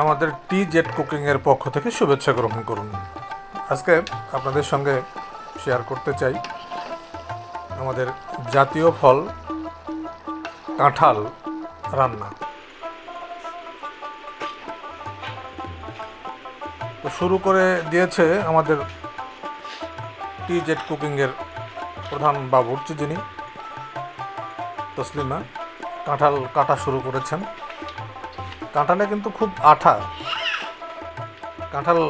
আমাদের টি জেট কুকিংয়ের পক্ষ থেকে শুভেচ্ছা গ্রহণ করুন। আজকে আপনাদের সঙ্গে শেয়ার করতে চাই আমাদের জাতীয় ফল কাঁঠাল রান্না। তো শুরু করে দিয়েছে আমাদের টি জেট কুকিংয়ের প্রধান বাবুর্চি যিনি, তসলিমা, কাঁঠাল কাটা শুরু করেছেন। কাঁঠালে কিন্তু খুব আঠা। কাঁঠাল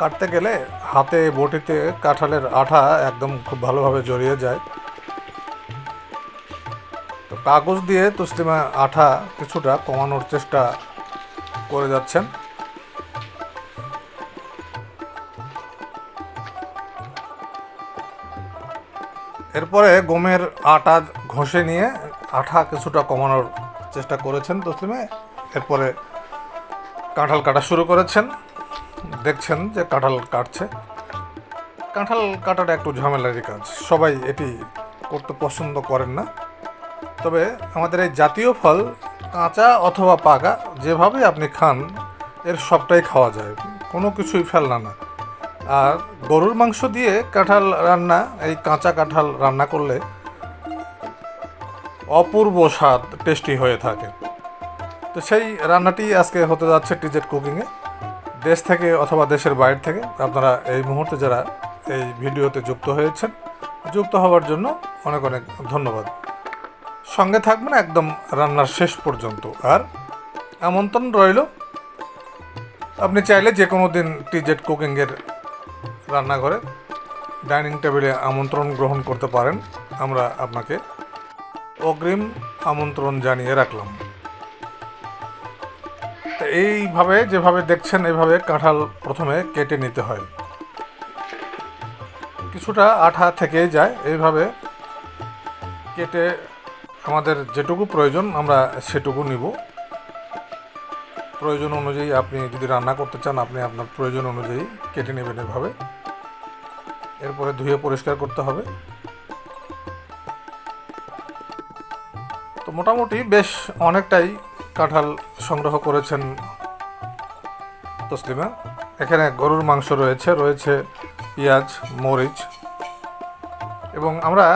কাটতে গেলে হাতে বটিতে কাঁঠালের আঠা একদম খুব ভালোভাবে জড়িয়ে যায়। তো কাগজ দিয়ে তসলিমা আঠা কিছুটা কমানোর চেষ্টা করে যাচ্ছেন। এরপরে গমের আটা ঘষে নিয়ে আঠা কিছুটা কমানোর চেষ্টা করেছেন তসলিমে। এরপরে কাঁঠাল কাটা শুরু করেছেন। দেখছেন যে কাঁঠাল কাটছে। কাঁঠাল কাটাটা একটু ঝামেলারই কাজ। সবাই এটি করতে পছন্দ করেন না। তবে আমাদের এই জাতীয় ফল, কাঁচা অথবা পাকা, যেভাবে আপনি খান, এর সবটাই খাওয়া যায়। কোনো কিছুই ফেলনা না। আর গরুর মাংস দিয়ে কাঁঠাল রান্না, এই কাঁচা কাঁঠাল রান্না করলে অপূর্ব স্বাদ টেস্টি হয়ে থাকে। তো সেই রান্নাটি আজকে হতে যাচ্ছে টিজেট কুকিংয়ে। দেশ থেকে অথবা দেশের বাইরে থেকে আপনারা এই মুহূর্তে যারা এই ভিডিওতে যুক্ত হয়েছেন, যুক্ত হওয়ার জন্য অনেক অনেক ধন্যবাদ। সঙ্গে থাকবেন একদম রান্নার শেষ পর্যন্ত। আর আমন্ত্রণ রইল, আপনি চাইলে যে কোনো দিন টিজেট কুকিংয়ের রান্নাঘরে ডাইনিং টেবিলে আমন্ত্রণ গ্রহণ করতে পারেন। আমরা আপনাকে অগ্রিম আমন্ত্রণ জানিয়ে রাখলাম। এইভাবে, যেভাবে দেখছেন, এইভাবে কাঁঠাল প্রথমে কেটে নিতে হয়। কিছুটা আঠা থেকে যায়, এইভাবে কেটে আমাদের যেটুকু প্রয়োজন, আমরা সেটুকু নিব। প্রয়োজন অনুযায়ী আপনি যদি রান্না করতে চান, আপনি আপনার প্রয়োজন অনুযায়ী কেটে নেবেন এভাবে। এরপরে ধুয়ে পরিষ্কার করতে হবে। তো মোটামুটি বেশ অনেকটাই কাঁঠাল সংগ্রহ করেছেন তসলিমা। এখানে গরুর মাংস রয়েছে রয়েছে পেঁয়াজ, মরিচ এবং আমরা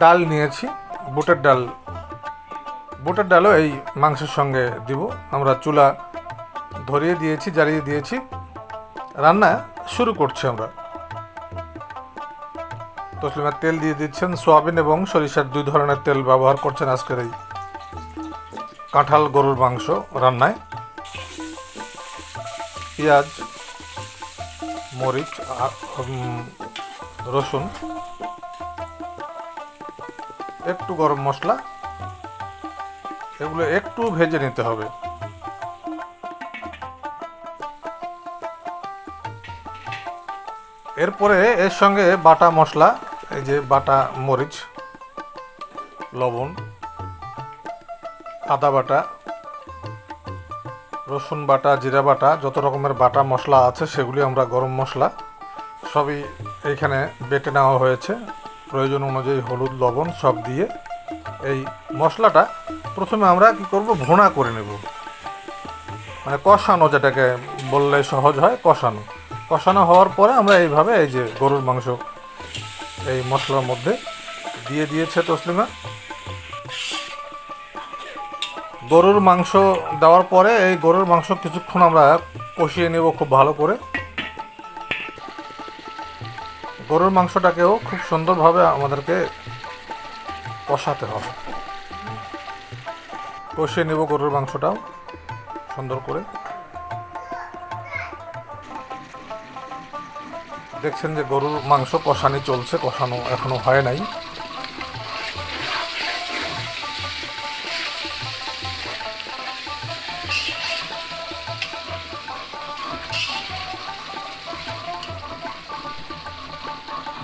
ডাল নিয়েছি, বুটের ডাল। বুটের ডালও এই মাংসের সঙ্গে দিব। আমরা চুলা ধরিয়ে দিয়েছি, জ্বালিয়ে দিয়েছি। রান্না শুরু করছি আমরা। তসলিমা তেল দিয়ে দিচ্ছেন, সোয়াবিন এবং সরিষার দুই ধরনের তেল ব্যবহার করছেন আজকের এই কাঁঠাল গরুর মাংস রান্নায়। পেঁয়াজ, মরিচ রসুন, একটু গরম মশলা, এগুলো একটু ভেজে নিতে হবে। এরপরে এর সঙ্গে বাটা মশলা, এই যে বাটা মরিচ, লবণ আদা বাটা, রসুন বাটা, জিরা বাটা, যত রকমের বাটা মশলা আছে সেগুলি আমরা গরম মশলা সবই এইখানে বেটে নেওয়া হয়েছে। প্রয়োজন অনুযায়ী হলুদ, লবণ সব দিয়ে এই মশলাটা প্রথমে আমরা কি করব? ভুনা করে নেব। মানে কষানো যেটাকে বললে সহজ হয়, কষানো। কষানো হওয়ার পরে আমরা এইভাবে এই যে গরুর মাংস এই মশলার মধ্যে দিয়ে দিয়েছে তসলিমা। গরুর মাংস দেওয়ার পরে এই গরুর মাংস কিছুক্ষণ আমরা কষিয়ে নেব খুব ভালো করে। গরুর মাংসটাকেও খুব সুন্দরভাবে আমাদেরকে কষাতে হবে। কষিয়ে নেব গরুর মাংসটাও সুন্দর করে। দেখছেন যে গরুর মাংস কষানি চলছে, কষানো এখনও হয় নাই।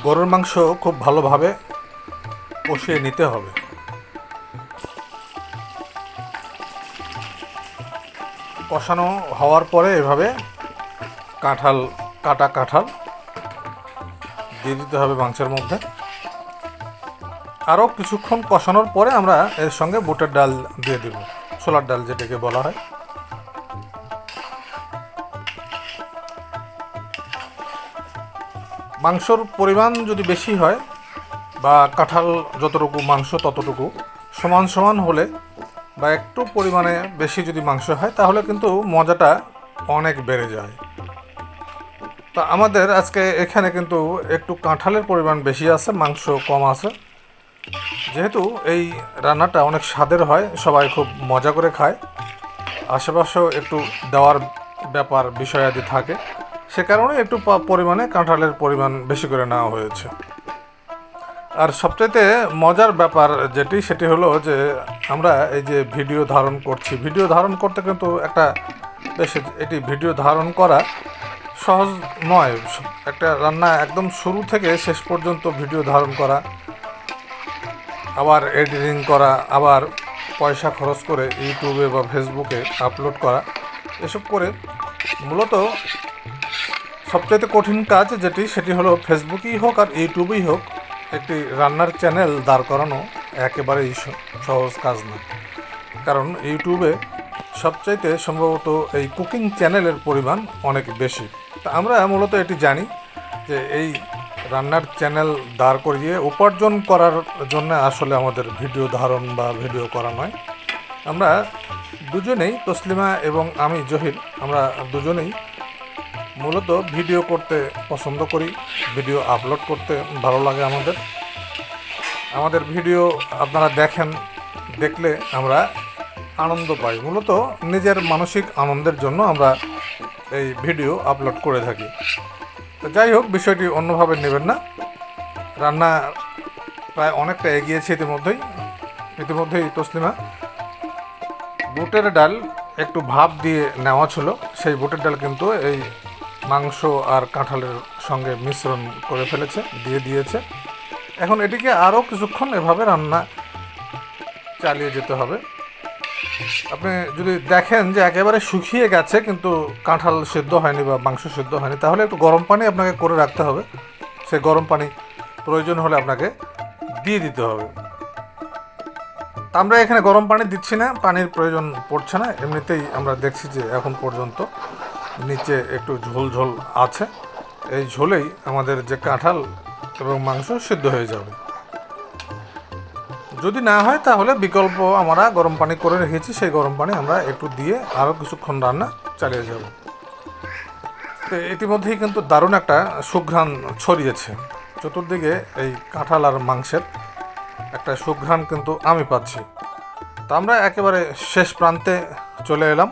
গরুর মাংস খুব ভালোভাবে কষিয়ে নিতে হবে। কষানো হওয়ার পরে এভাবে কাঁঠাল, কাটা কাঁঠাল দিয়ে দিতে হবে মাংসের মধ্যে। আরও কিছুক্ষণ কষানোর পরে আমরা এর সঙ্গে বুটের ডাল দিয়ে দেব, ছোলার ডাল যেটাকে বলা হয়। মাংসর পরিমাণ যদি বেশি হয় বা কাঁঠাল যতটুকু, মাংস ততটুকু সমান সমান হলে বা একটু পরিমাণে বেশি যদি মাংস হয়, তাহলে কিন্তু মজাটা অনেক বেড়ে যায়। তা আমাদের আজকে এখানে কিন্তু একটু কাঁঠালের পরিমাণ বেশি আছে, মাংস কম আছে। যেহেতু এই রান্নাটা অনেক স্বাদের হয়, সবাই খুব মজা করে খায়। আশেপাশেও একটু দেওয়ার ব্যাপার, বিষয়াদি থাকে। সে কারণে একটু পরিমাণে কাঁঠালের পরিমাণ বেশি করে নেওয়া হয়েছে। আর সবচাইতে মজার ব্যাপার যেটি, সেটি হলো যে আমরা এই যে ভিডিও ধারণ করছি, ভিডিও ধারণ করতে কিন্তু একটা বেশ এটি ভিডিও ধারণ করা সহজ নয়। একটা রান্না একদম শুরু থেকে শেষ পর্যন্ত ভিডিও ধারণ করা, আবার এডিটিং করা, আবার পয়সা খরচ করে ইউটিউবে বা ফেসবুকে আপলোড করা, এসব করে মূলত সবচাইতে কঠিন কাজ যেটি, সেটি হলো ফেসবুকেই হোক আর ইউটিউবেই হোক, একটি রান্নার চ্যানেল দাঁড় করানো একেবারেই সহজ কাজ না। কারণ ইউটিউবে সবচাইতে সম্ভবত এই কুকিং চ্যানেলের পরিমাণ অনেক বেশি। তা আমরা মূলত এটি জানি যে এই রান্নার চ্যানেল দাঁড় করিয়ে উপার্জন করার জন্য আসলে আমাদের ভিডিও ধারণ বা ভিডিও করা নয়। আমরা দুজনেই তসলিমা এবং আমি জহির, আমরা দুজনেই মূলত ভিডিও করতে পছন্দ করি, ভিডিও আপলোড করতে ভালো লাগে আমাদের। আমাদের ভিডিও আপনারা দেখেন, দেখলে আমরা আনন্দ পাই। মূলত নিজের মানসিক আনন্দের জন্য আমরা এই ভিডিও আপলোড করে থাকি। তো যাই হোক, বিষয়টি অন্যভাবে নেবেন না। রান্না প্রায় অনেকটা এগিয়েছে ইতিমধ্যেই। ইতিমধ্যেই তসলিমা, বুটের ডাল একটু ভাপ দিয়ে নেওয়া ছিল। সেই বুটের ডাল কিন্তু এই মাংস আর কাঁঠালের সঙ্গে মিশ্রণ করে ফেলেছে, দিয়ে দিয়েছে। এখন এটিকে আরও কিছুক্ষণ এভাবে রান্না চালিয়ে যেতে হবে। আপনি যদি দেখেন যে একেবারে শুকিয়ে গেছে, কিন্তু কাঁঠাল সেদ্ধ হয়নি বা মাংস সেদ্ধ হয়নি, তাহলে একটু গরম পানি আপনাকে করে রাখতে হবে। সে গরম পানি প্রয়োজন হলে আপনাকে দিয়ে দিতে হবে। আমরা এখানে গরম পানি দিচ্ছি না, পানির প্রয়োজন পড়ছে না। এমনিতেই আমরা দেখছি যে এখন পর্যন্ত নিচে একটু ঝোল ঝোল আছে। এই ঝোলেই আমাদের যে কাঁঠাল এবং মাংস সিদ্ধ হয়ে যাবে। যদি না হয় তাহলে বিকল্প আমরা গরম পানি করে রেখেছি, সেই গরম পানি আমরা একটু দিয়ে আরও কিছুক্ষণ রান্না চালিয়ে যাব। তো ইতিমধ্যেই কিন্তু দারুণ একটা সুঘ্রাণ ছড়িয়েছে। চতুর্দিকে এই কাঁঠাল আর মাংসের একটা সুঘ্রাণ কিন্তু আমি পাচ্ছি। তা আমরা একেবারে শেষ প্রান্তে চলে এলাম।